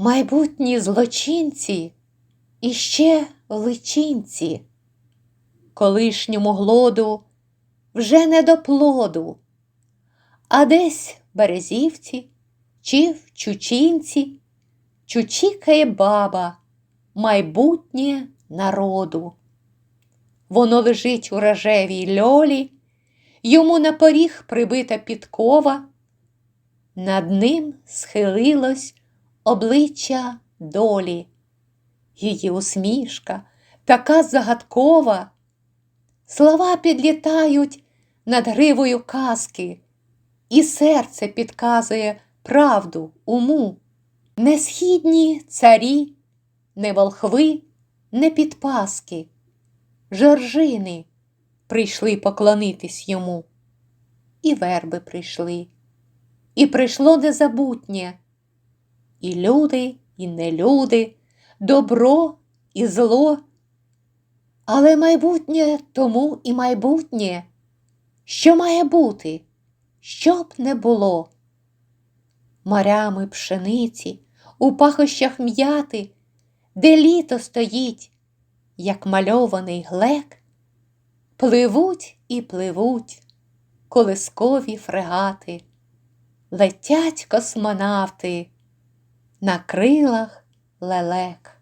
майбутні злочинці і ще личинці, колишньому глоду вже не до плоду, а десь березівці чи в чучинці чучікає баба, майбутнє народу. Воно лежить у рожевій льолі, йому на поріг прибита підкова, над ним схилилось обличчя долі, її усмішка така загадкова, слова підлітають над гривою казки, і серце підказує правду уму. Не східні царі, не волхви, не підпаски, жоржини прийшли поклонитись йому, і верби прийшли, і прийшло незабутнє, і люди, і нелюди, добро і зло. Але майбутнє тому і майбутнє, що має бути, щоб не було. Морями пшениці, у пахощах м'яти, де літо стоїть, як мальований глек, пливуть і пливуть колискові фрегати, летять космонавти на крилах лелек.